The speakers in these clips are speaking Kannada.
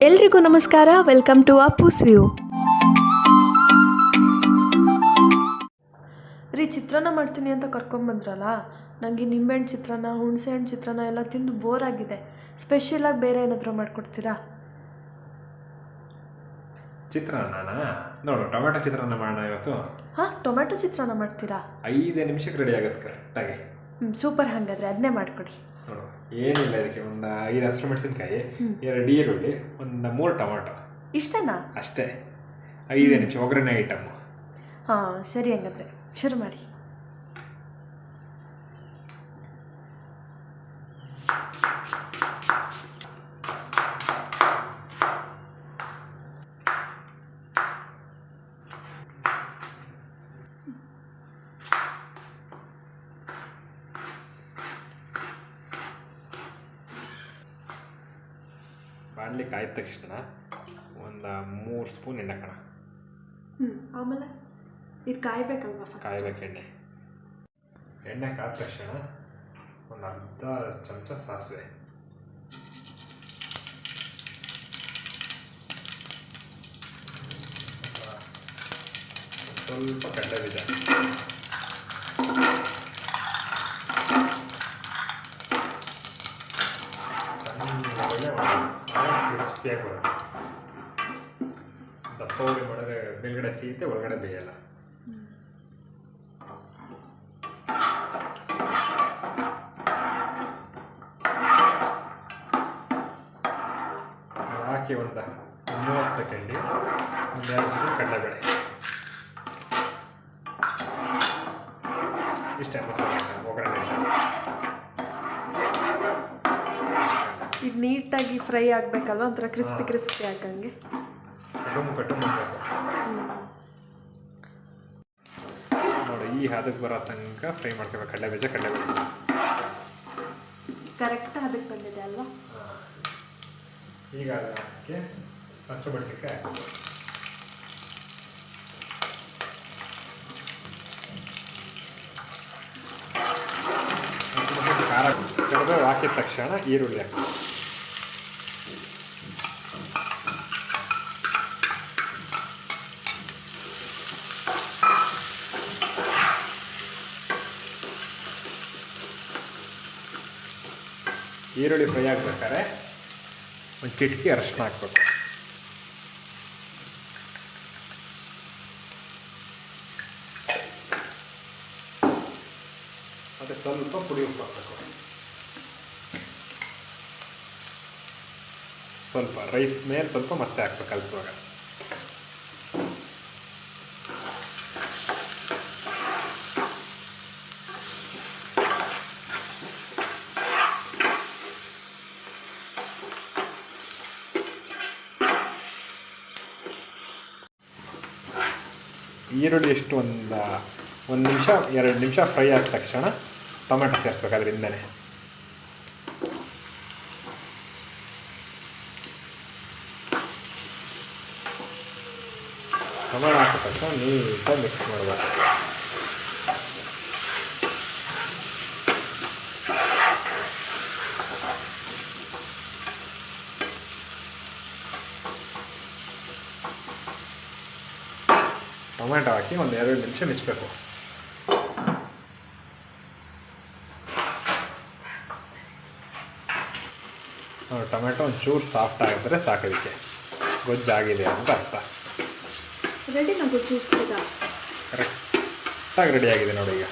ಎಲ್ರಿಗೂ ನಮಸ್ಕಾರ. ವೆಲ್ಕಮ್ ಟು ಅಪ್ಪೂಸ್ ವ್ಯೂ ರೀ ಚಿತ್ರಾನ್ನ ಮಾಡ್ತೀನಿ ಅಂತ ಕರ್ಕೊಂಬಂದ್ರಲ್ಲ ನನಗೆ ನಿಂಬೆಹಣ್ಣು ಚಿತ್ರಾನ್ನ ಹುಣಸೆಹಣ್ಣು ಚಿತ್ರಾನ್ನ ಎಲ್ಲ ತಿಂದು ಬೋರ್ ಆಗಿದೆ. ಸ್ಪೆಷಲಾಗಿ ಬೇರೆ ಏನಾದರೂ ಮಾಡಿಕೊಡ್ತೀರಾ? ಚಿತ್ರಾನ್ನ ನೋಡು ಟೊಮೆಟೊ ಚಿತ್ರಾನ್ನ ಮಾಡೋಣ ಇವತ್ತು. ಹಾಂ ಟೊಮೆಟೊ ಚಿತ್ರಾನ್ನ ಮಾಡ್ತೀರಾ? ಐದೇ ನಿಮಿಷಕ್ಕೆ ರೆಡಿ ಆಗುತ್ತೆ ಕರೆಕ್ಟಾಗಿ ಹ್ಞೂ ಸೂಪರ್ ಹಾಗಾದರೆ ಅದನ್ನೇ ಮಾಡಿಕೊಡಿ. ಏನಿಲ್ಲ ಇದಕ್ಕೆ ಒಂದು ಐದು ಹಸಿರು ಮೆಣಸಿನ್ಕಾಯಿ ಎರಡು ಈರುಳ್ಳಿ ಒಂದು ಮೂರು ಟೊಮಾಟೊ. ಇಷ್ಟನಾ? ಅಷ್ಟೇ. ಐದೇ ನಿಮಿಷ ಒಗ್ಗರಣೆ ಐಟಮ್ ಹಾಂ ಸರಿ ಹಂಗಾದ್ರೆ ಶುರು ಮಾಡಿ. ಬಾಣಲಿ ಕಾಯ್ದ ತಕ್ಷಣ ಒಂದು ಮೂರು ಸ್ಪೂನ್ ಎಣ್ಣೆ ಕಣ. ಹ್ಞೂ ಆಮೇಲೆ ಇದು ಕಾಯ್ಬೇಕಲ್ವಾ ಕಾಯ್ಬೇಕು ಎಣ್ಣೆ. ಎಣ್ಣೆ ಕಾದ ತಕ್ಷಣ ಒಂದು ಅರ್ಧ ಚಮಚ ಸಾಸಿವೆ. ಸ್ವಲ್ಪ ಕಡ್ಡ ಬೀಜ ಕ್ರಿಸ್ಪಿಯಾಗಿ ಬರುತ್ತೆ ದಪ್ಪ ಹೋಗಿ ಮಾಡಿದ್ರೆ ಮೇಲ್ಗಡೆ ಸಿಗುತ್ತೆ ಒಳಗಡೆ ಬೇಯಲ್ಲ. ಹಾಕಿ ಒಂದು ಮೂವತ್ತು ಸೆಕೆಂಡಿ ಒಂದೆರಡು ಸ್ಪೂನ್ ಕಡಲೆಬೇಳೆ. ಇಷ್ಟೇ ಮಸಾಲೆ ಒಗ್ಗರಣೆ ಈಗ ನೀಟಾಗಿ ಫ್ರೈ ಆಗಬೇಕಲ್ವ? ಒಂಥರ ಕ್ರಿಸ್ಪಿ ಕ್ರಿಸ್ಪಿ ಮಾಡಬೇಕು ನೋಡಿ ಈ ಹದಕ್ಕೆ ಬರೋ ತನಕ ಫ್ರೈ ಮಾಡ್ಕೋಬೇಕು. ಕಡಲೆ ಬೀಜ ಕಡಲೆಬೇಳೆ ಕರೆಕ್ಟ್ ಅದಕ್ಕೆ ಬಂದಿದೆ ಅಲ್ವಾ? ಈಗ ಅದಕ್ಕೆ ಹಸಿರು ಬಡಿಸಿಕ್ಕೆ. ಖಾರ. ಕಡಿಮೆ ಹಾಕಿದ ತಕ್ಷಣ ಈರುಳ್ಳಿ ಹಾಕಿ. ಈರುಳ್ಳಿ ಫ್ರೈ ಆಗಬೇಕಾದ್ರೆ ಒಂದು ಚಿಟಕಿ ಅರಶಿನ ಹಾಕ್ಬೇಕು. ಮತ್ತು ಸ್ವಲ್ಪ ಪುಡಿ ಉಪ್ಪು ಹಾಕಬೇಕು. ಸ್ವಲ್ಪ ರೈಸ್ ಮೇಲೆ ಸ್ವಲ್ಪ ಮತ್ತೆ ಹಾಕ್ಬೇಕು ಕಲಿಸುವಾಗ ಈರುಳ್ಳಿ ಎಷ್ಟು ಒಂದು ಒಂದು ನಿಮಿಷ, ಎರಡು ನಿಮಿಷ ಫ್ರೈ ಆದ ತಕ್ಷಣ ಟೊಮೆಟೊ ಸೇರಿಸ್ಬೇಕು ಅದರಿಂದನೇ ಟೊಮೆಟೊ ಹಾಕಿದ ತಕ್ಷಣ ನೀಟಾಗಿ ಮಿಕ್ಸ್ ಮಾಡಬೇಕು. ಟೊಮೆಟೊ ಹಾಕಿ ಒಂದು ಎರಡು ನಿಮಿಷ ಮಿಚ್ಚಬೇಕು ಟೊಮೆಟೊ ಒಂಚೂರು ಸಾಫ್ಟ್ ಆಗಿದ್ರೆ ಸಾಕು ಇದಕ್ಕೆ. ಗೊಜ್ಜಾಗಿದೆ ಅಂತ ಅರ್ಥ. ಕರೆಕ್ಟಾಗಿ ರೆಡಿ ಆಗಿದೆ ನೋಡಿ ಈಗ.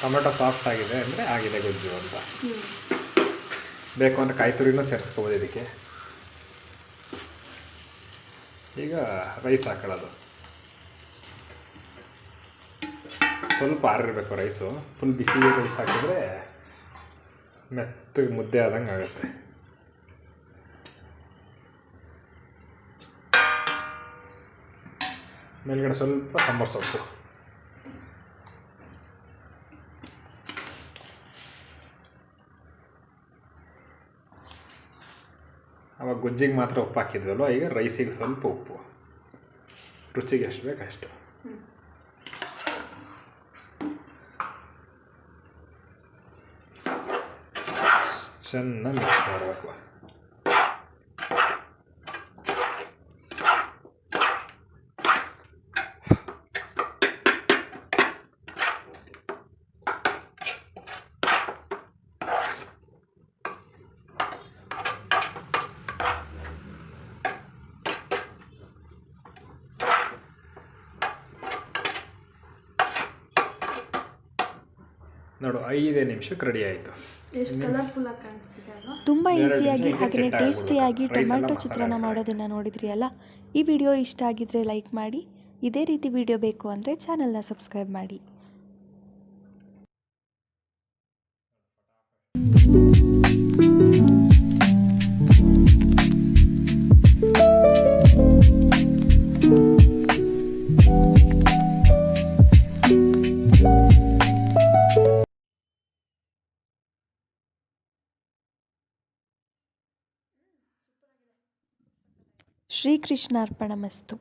ಟೊಮೆಟೊ ಸಾಫ್ಟ್ ಆಗಿದೆ ಅಂದರೆ ಆಗಿದೆ ಗೊಜ್ಜು ಅಂತ. ಬೇಕು ಅಂದರೆ ಕಾಯಿ ತುರಿನೂ ಸೇರಿಸ್ಕೋಬೋದು ಇದಕ್ಕೆ. ಈಗ ರೈಸ್ ಹಾಕೊಳ್ಳೋದು. ಸ್ವಲ್ಪ ಆರಿರಬೇಕು ರೈಸು ಫುಲ್ ಬಿಸಿ ರೈಸ್ ಹಾಕಿದ್ರೆ ಮೆತ್ತಗೆ ಮುದ್ದೆ ಆದಂಗೆ ಆಗುತ್ತೆ. ಮೇಲ್ಗಡೆ ಸ್ವಲ್ಪ ಸಾಂಬಾರು ಸೊಪ್ಪು. ಅವಾಗ ಗೊಜ್ಜಿಗೆ ಮಾತ್ರ ಉಪ್ಪು ಹಾಕಿದ್ವಲ್ವ? ಈಗ ರೈಸಿಗೆ ಸ್ವಲ್ಪ ಉಪ್ಪು. ರುಚಿಗೆ ಎಷ್ಟು ಬೇಕು ಅಷ್ಟು. ಚೆನ್ನಾಗಿ ಮಿಕ್ಸ್ ನೋಡು ಐದೇ ನಿಮಿಷಕ್ಕೆ ರೆಡಿ ಆಯಿತು. ಎಷ್ಟು ಕಲರ್ಫುಲ್ಲಾಗಿ ಕಾಣಿಸ್ತಿದೆ ಅಲ್ವಾ? ತುಂಬ ಈಸಿಯಾಗಿ ಹಾಗೆ ಹಾಗೆಯೇ ಟೇಸ್ಟಿಯಾಗಿ ಟೊಮ್ಯಾಟೊ ಚಿತ್ರಾನ್ನ. ಮಾಡೋದನ್ನು ನೋಡಿದ್ರಿ ಅಲ್ಲ? ಈ ವಿಡಿಯೋ ಇಷ್ಟ ಆಗಿದ್ರೆ ಲೈಕ್ ಮಾಡಿ ಇದೇ ರೀತಿ ವಿಡಿಯೋ ಬೇಕು ಅಂದರೆ ಚಾನಲ್ನ ಸಬ್ಸ್ಕ್ರೈಬ್ ಮಾಡಿ. ಶ್ರೀಕೃಷ್ಣಾರ್ಪಣ ಮಸ್ತು